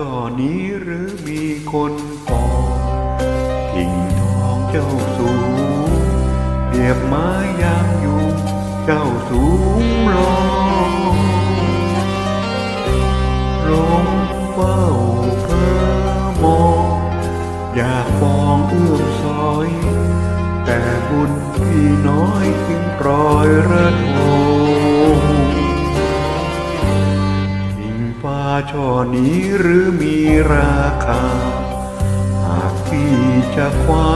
ช่อนี้หรือมีคนปองกิ่งทองเจ้าสูงเรียบไม้ยางอยู่เจ้าสูงรองลงเฝ้าเพ้อมองอยากฟองเอื้อมซอย แต่บุญพี่น้อยจึงปล่อยระทง ช่อนี้หรือมีราคา หากพี่จะคว้า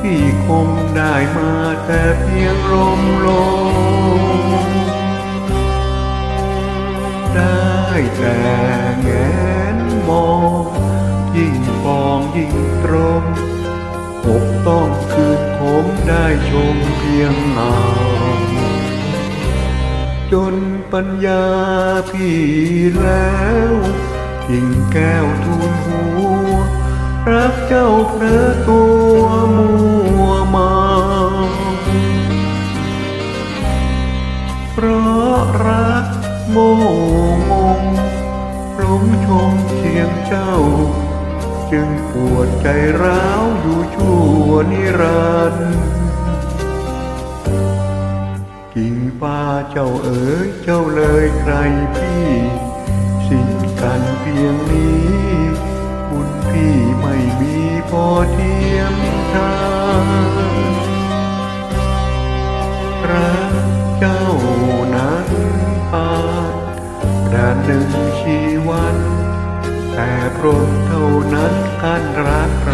พี่คงได้มาแต่เพียงลมลมได้แต่แงนมอง ยิ่งฟองยิ่งตรงอกต้องคืนผมได้ชมเพียงเงา ปัญญาพี่แล้วกิ่งแก้วทูลหัว รักเจ้าเพลอตัวมัวมาเพราะรักโมงงหลงชมเชียงเจ้า จึงปวดใจร้า เจ้าเอ๋ยเจ้าเลยใครพี่สิ้นกันเพียงนี้บุญพี่ไม่มีพอเทียมทานรักเจ้านั้นปานดานหนึ่งชีวัน แต่พรมเท่านั้นการรักเรา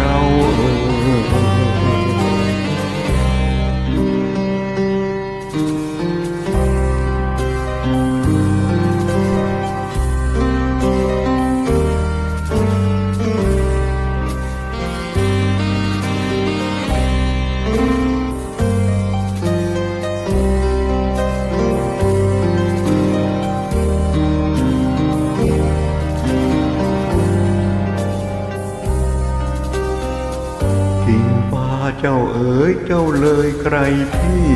เจ้าเอ๋ยเจ้าเลยใครพี่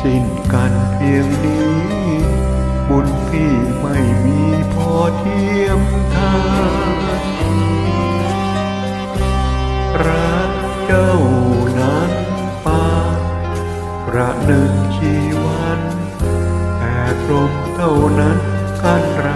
สิ้นกันเพียงนี้ บุญพี่ไม่มีพอเทียมทางรักเจ้านั้นปาระนึกชีวันแต่พรมเท่านั้นกันรา